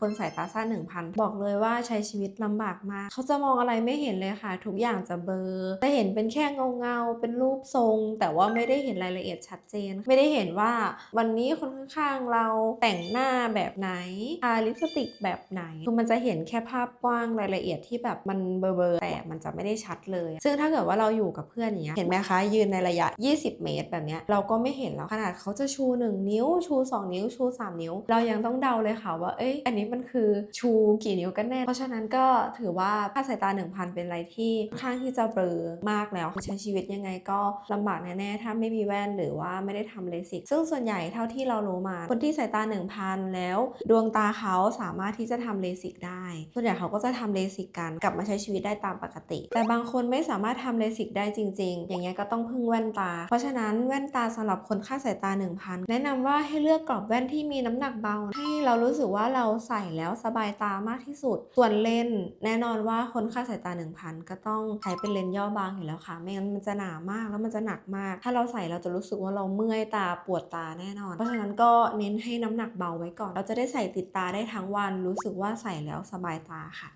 คนสายตาสั้น1,000 บอกเลยว่าใช้ชีวิตลำบากมาก เขาจะมองอะไรไม่เห็นเลยค่ะ ทุกอย่างจะเบลอจะเห็นเป็นแค่เงาเงาเป็นรูปทรง แต่ว่าไม่ได้เห็นรายละเอียดชัดเจน ไม่ได้เห็นว่าวันนี้คนข้างๆเราแต่งหน้าแบบไหนทาลิปสติกแบบไหนคือมันจะเห็นแค่ภาพกว้างรายละเอียดที่แบบมันเบลอแต่มันจะไม่ได้ชัดเลย ซึ่งถ้าเกิดว่าเราอยู่กับเพื่อนอย่างเงี้ยเห็นไหมคะยืนในระยะ 20 เมตรแบบเนี้ยเราก็ไม่เห็นแล้วขนาดเขาจะชู 1 นิ้วชู 2 นิ้วชู 3 นิ้ว เรายังต้องเดาเลยค่ะว่าเอ้ยอันนี้มันคือชูกี่นิ้วกันแน่ เพราะฉะนั้นก็ถือว่าค่าสายตา 1,000 เป็นอะไรที่ข้างที่จะเบลอมากแล้วใช้ชีวิตยังไงก็ลำบากแน่ๆถ้าไม่มีแว่นหรือว่าไม่ได้ทำเลสิก ซึ่งส่วนใหญ่เท่าที่เรารู้มา คนที่สายตา 1,000 แล้ว ดวงตาเขาสามารถที่จะทำเลสิกได้ ส่วนใหญ่เขาก็จะทำเลสิกกันกลับมาใช้ชีวิตได้ตามปกติ แต่บางคนไม่สามารถทำเลสิกได้จริง ๆ อย่างเงี้ยก็ต้องพึ่งแว่นตา เพราะฉะนั้นแว่นตาสำหรับคนค่าสายตา 1,000 แนะนำว่าให้เลือกกรอบแว่นที่มีน้ำหนักเบา ให้เรารู้สึกว่าเราใส่ส่แล้วสบายตามากที่สุด ส่วนเลนส์แน่นอนว่าคนค่าสายตา 1,000 ก็ต้องใช้เป็นเลนส์ย่อบางอยู่แล้วค่ะ ไม่งั้นมันจะหนามากแล้วมันจะหนักมาก ถ้าเราใส่เราจะรู้สึกว่าเราเมื่อยตาปวดตาแน่นอน เพราะฉะนั้นก็เน้นให้น้ำหนักเบาไว้ก่อน เราจะได้ใส่ติดตาได้ทั้งวัน รู้สึกว่าใส่แล้วสบายตาค่ะ